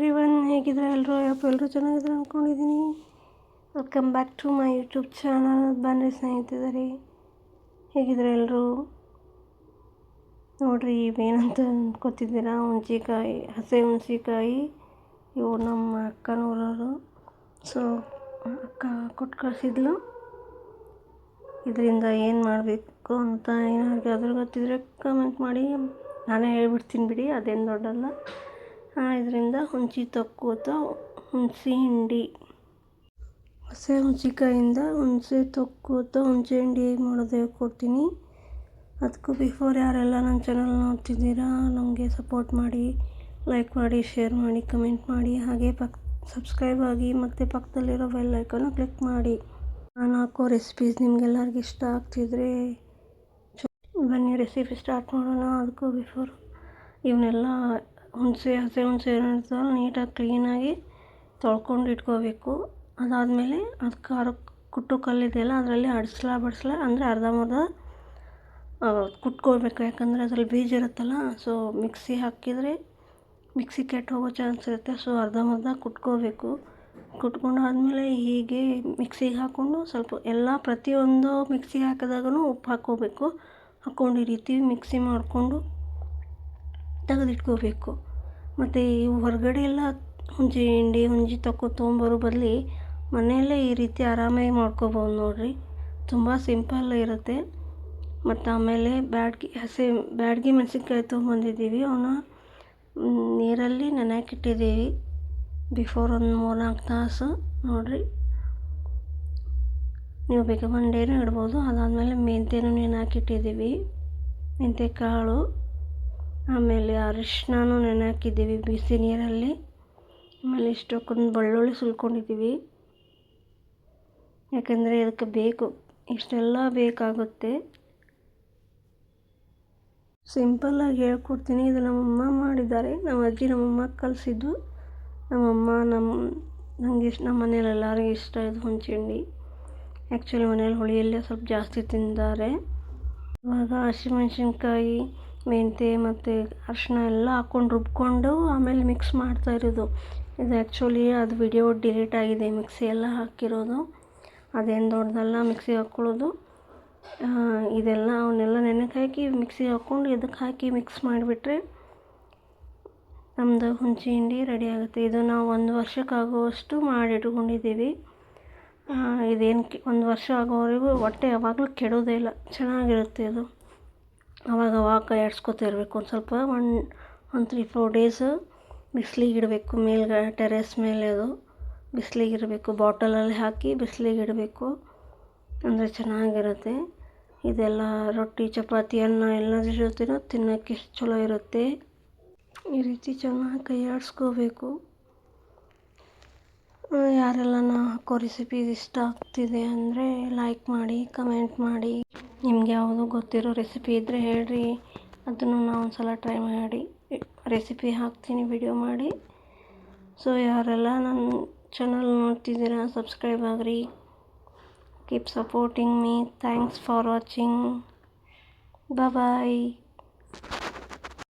Every one ಹೇಗಿದ್ರೆ ಎಲ್ಲರೂ ಅಪ್ಪ ಎಲ್ಲರೂ ಚೆನ್ನಾಗಿದ್ರು ಅಂದ್ಕೊಂಡಿದ್ದೀನಿ. Welcome back to my YouTube channel ಬನ್ನಿ ಸ್ನೇಹಿತರೆ ಹೇಗಿದ್ರೆ ಎಲ್ಲರೂ? ನೋಡಿರಿ, ಇವೇನಂತ ಅಂದ್ಕೊತಿದ್ದೀರಾ ಹುಣ್ಸಿಕಾಯಿ, ಹಸೆ ಹುಣ್ಸಿಕಾಯಿ, ಇವು ನಮ್ಮ ಅಕ್ಕನೂರವರು. ಸೊ ಅಕ್ಕ ಕೊಟ್ಟು ಕಳಿಸಿದ್ಲು. ಇದರಿಂದ ಏನು ಮಾಡಬೇಕು ಅಂತ ಏನಾದರೂ ಗೊತ್ತಿದ್ರೆ ಕಮೆಂಟ್ ಮಾಡಿ. ನಾನೇ ಹೇಳ್ಬಿಡ್ತೀನಿ ಬಿಡಿ, ಅದೇನು ದೊಡ್ಡಲ್ಲ. ಇದರಿಂದ ಹುಣ್ಸಿ ತೊಕ್ಕು ಅಥವಾ ಹುಣಸೆ ಹಿಂಡಿ. ಹಸೆ ಹುಣ್ಸಿಕಾಯಿಂದ ಹುಣ್ಸೆ ತೊಕ್ಕು ಅಥವಾ ಹುಣಸೆ ಹಿಂಡಿ ಹೇಗೆ ಮಾಡೋದು ಹೇಳ್ಕೊಡ್ತೀನಿ ಅದಕ್ಕೂ ಬಿಫೋರ್ ಯಾರೆಲ್ಲ ನನ್ನ ಚಾನಲ್ ನೋಡ್ತಿದ್ದೀರಾ, ನಮಗೆ ಸಪೋರ್ಟ್ ಮಾಡಿ ಲೈಕ್ ಮಾಡಿ ಶೇರ್ ಮಾಡಿ ಕಮೆಂಟ್ ಮಾಡಿ. ಹಾಗೆ ಪಕ್ ಸಬ್ಸ್ಕ್ರೈಬ್ ಆಗಿ ಮತ್ತು ಪಕ್ಕದಲ್ಲಿರೋ ಬೆಲ್ ಐಕನ್ನು ಕ್ಲಿಕ್ ಮಾಡಿ. ನಾನು ಹಾಕೋ ರೆಸಿಪೀಸ್ ನಿಮಗೆಲ್ಲರಿಗೂ ಇಷ್ಟ ಆಗ್ತಿದ್ರೆ ಬನ್ನಿ ರೆಸಿಪಿ ಸ್ಟಾರ್ಟ್ ಮಾಡೋಣ. ಅದಕ್ಕೂ ಬಿಫೋರ್ ಇವನ್ನೆಲ್ಲ ಹುಣಸೆ, ಹಸೆ ಹುಣಸೆ ನೀಟಾಗಿ ಕ್ಲೀನಾಗಿ ತೊಳ್ಕೊಂಡು ಇಟ್ಕೋಬೇಕು. ಅದಾದಮೇಲೆ ಅದು ಖಾರ ಕುಟ್ಟು ಕಲ್ಲಿದೆಯಲ್ಲ, ಅದರಲ್ಲಿ ಅಡಿಸ್ಲಾ ಬಡಿಸ್ಲಾ ಅಂದರೆ ಅರ್ಧಂಬರ್ಧ ಕುಟ್ಕೋಬೇಕು. ಯಾಕಂದರೆ ಅದರಲ್ಲಿ ಬೀಜ ಇರುತ್ತಲ್ಲ ಸೊ ಮಿಕ್ಸಿ ಹಾಕಿದರೆ ಮಿಕ್ಸಿ ಕೆಟ್ಟು ಹೋಗೋ ಚಾನ್ಸ್ ಇರುತ್ತೆ. ಸೊ ಅರ್ಧಂಬರ್ಧ ಕುಟ್ಕೋಬೇಕು. ಕುಟ್ಕೊಂಡು ಆದಮೇಲೆ ಹೀಗೆ ಮಿಕ್ಸಿಗೆ ಹಾಕ್ಕೊಂಡು ಸ್ವಲ್ಪ ಎಲ್ಲ ಪ್ರತಿಯೊಂದು ಮಿಕ್ಸಿಗೆ ಹಾಕಿದಾಗೂ ಉಪ್ಪು ಹಾಕ್ಕೋಬೇಕು. ಹಾಕ್ಕೊಂಡು ಈ ರೀತಿ ಮಿಕ್ಸಿ ಮಾಡಿಕೊಂಡು ತೆಗೆದಿಟ್ಕೋಬೇಕು. ಮತ್ತು ಇವು ಹೊರಗಡೆ ಎಲ್ಲ ಹುಂಚಿ ಹಿಂಡಿ ಹುಂಜಿ ತಕ್ಕೊ ತೊಗೊಂಬರೋ ಬದಲು ಮನೆಯಲ್ಲೇ ಈ ರೀತಿ ಆರಾಮಾಗಿ ಮಾಡ್ಕೋಬೋದು ನೋಡಿರಿ. ತುಂಬ ಸಿಂಪಲ್ ಇರುತ್ತೆ. ಮತ್ತು ಆಮೇಲೆ ಬ್ಯಾಡ್ಗಿ, ಹಸಿ, ಬ್ಯಾಡಗಿ ಮೆಣಸಿನ್ಕಾಯಿ ತೊಗೊಂಬಂದಿದ್ದೀವಿ. ಅವನ್ನ ನೀರಲ್ಲಿ ನೆನೆಯಾಕಿಟ್ಟಿದ್ದೀವಿ ಬಿಫೋರ್ ಒಂದು ಮೂರು ನಾಲ್ಕು ತಾಸು, ನೋಡಿರಿ. ನೀವು ಬೇಕಾ ಮಂಡೇನೂ ಡೇನೂ ಇಡ್ಬೋದು. ಅದಾದಮೇಲೆ ಮೆಂತ್ಯನೂ ನೆನೆಯಾಕಿಟ್ಟಿದ್ದೀವಿ ಮೆಂತ್ಯ ಕಾಳು ಆಮೇಲೆ ಅರಿಶಿಣನೂ ನೆನೆ ಹಾಕಿದ್ದೀವಿ ಬಿಸಿ ನೀರಲ್ಲಿ. ಆಮೇಲೆ ಇಷ್ಟಕ್ಕೊಂದು ಬೆಳ್ಳುಳ್ಳಿ ಸುಲ್ಕೊಂಡಿದ್ದೀವಿ. ಯಾಕಂದರೆ ಅದಕ್ಕೆ ಬೇಕು, ಇಷ್ಟೆಲ್ಲ ಬೇಕಾಗುತ್ತೆ. ಸಿಂಪಲ್ಲಾಗಿ ಹೇಳ್ಕೊಡ್ತೀನಿ. ಇದು ನಮ್ಮಮ್ಮ ಮಾಡಿದ್ದಾರೆ. ನಮ್ಮ ಅಜ್ಜಿ ನಮ್ಮಮ್ಮ ಕಲಿಸಿದ್ದು. ನಮ್ಮಮ್ಮ ನಮ್ಮ ನನಗೆ ಇಷ್ಟ, ನಮ್ಮ ಮನೇಲಿ ಎಲ್ಲರಿಗೂ ಇಷ್ಟ ಇದು ಹುಣ್ಚಿಂಡಿ ಆ್ಯಕ್ಚುಲಿ ಮನೇಲಿ ಹುಳಿಯಲ್ಲೇ ಸ್ವಲ್ಪ ಜಾಸ್ತಿ ತಿಂತಾರೆ. ಇವಾಗ ಹಸಿಮೆಣ್ಸಿನ್ಕಾಯಿ ಮೆಂತ್ಯ ಮತ್ತು ಅರಿಶಿಣ ಎಲ್ಲ ಹಾಕ್ಕೊಂಡು ರುಬ್ಕೊಂಡು ಆಮೇಲೆ ಮಿಕ್ಸ್ ಮಾಡ್ತಾ ಇರೋದು. ಇದು ಆ್ಯಕ್ಚುಲಿ ಅದು ವಿಡಿಯೋ ಡಿಲೀಟ್ ಆಗಿದೆ ಮಿಕ್ಸಿ ಎಲ್ಲ ಹಾಕಿರೋದು. ಅದೇನು ದೊಡ್ಡದಲ್ಲ ಮಿಕ್ಸಿಗೆ ಹಾಕ್ಕೊಳ್ಳೋದು ಇದೆಲ್ಲ ಅವನ್ನೆಲ್ಲ ನೆನೆಗೆ ಹಾಕಿ ಮಿಕ್ಸಿಗೆ ಹಾಕ್ಕೊಂಡು ಇದಕ್ಕೆ ಹಾಕಿ ಮಿಕ್ಸ್ ಮಾಡಿಬಿಟ್ರೆ ನಮ್ಮದು ಹುಂಚಿ ಹಿಂಡಿ ರೆಡಿ ಆಗುತ್ತೆ. ಇದು ನಾವು ಒಂದು ವರ್ಷಕ್ಕಾಗುವಷ್ಟು ಮಾಡಿ ಇಟ್ಕೊಂಡಿದ್ದೀವಿ ಇದೇನು ಒಂದು ವರ್ಷ ಆಗೋವರೆಗೂ ಹೊಟ್ಟೆ ಯಾವಾಗಲೂ ಕೆಡೋದೇ ಇಲ್ಲ. ಚೆನ್ನಾಗಿರುತ್ತೆ ಇದು ಅವಾಗ ಅವಾಗ ಕೈ ಇರಬೇಕು. ಒಂದು ಸ್ವಲ್ಪ ಒನ್ ಒಂದು ತ್ರೀ ಫೋರ್ ಡೇಸ್ ಬಿಸ್ಲಿಗೆ ಇಡಬೇಕು. ಮೇಲ್ಗಡೆ ಟೆರೆಸ್ ಮೇಲೆ ಅದು ಬಿಸ್ಲಿಗೆ ಇರಬೇಕು ಬಾಟಲಲ್ಲಿ ಹಾಕಿ ಬಿಸ್ಲಿಗೆ ಇಡಬೇಕು. ಅಂದರೆ ಚೆನ್ನಾಗಿರುತ್ತೆ. ಇದೆಲ್ಲ ರೊಟ್ಟಿ, ಚಪಾತಿ, ಅನ್ನ ಎಲ್ಲದ್ರ ಜೊತೆನೂ ತಿನ್ನೋಕ್ಕೆ ಚಲೋ ಇರುತ್ತೆ. ಈ ರೀತಿ ಚೆನ್ನಾಗಿ ಕೈ ಆಡಿಸ್ಕೋಬೇಕು ಯಾರೆಲ್ಲ ನಾ ಹಾಕೋ ರೆಸಿಪೀಸ್ ಇಷ್ಟ ಆಗ್ತಿದೆ ಅಂದರೆ ಲೈಕ್ ಮಾಡಿ ಕಮೆಂಟ್ ಮಾಡಿ. ನಿಮ್ಗೆ ಯಾವುದು ಗೊತ್ತಿರೋ ರೆಸಿಪಿ ಇದ್ದರೆ ಹೇಳ್ರಿ. ಅದನ್ನು ನಾವು ಒಂದು ಸಲ ಟ್ರೈ ಮಾಡಿ ರೆಸಿಪಿ ಹಾಕ್ತೀನಿ ವಿಡಿಯೋ ಮಾಡಿ. ಸೊ ಯಾರೆಲ್ಲ ನನ್ನ ಚಾನಲ್ ನೋಡ್ತಿದ್ದೀರಾ ಸಬ್ಸ್ಕ್ರೈಬ್ ಆಗಿರಿ. Keep supporting me thanks for watching bye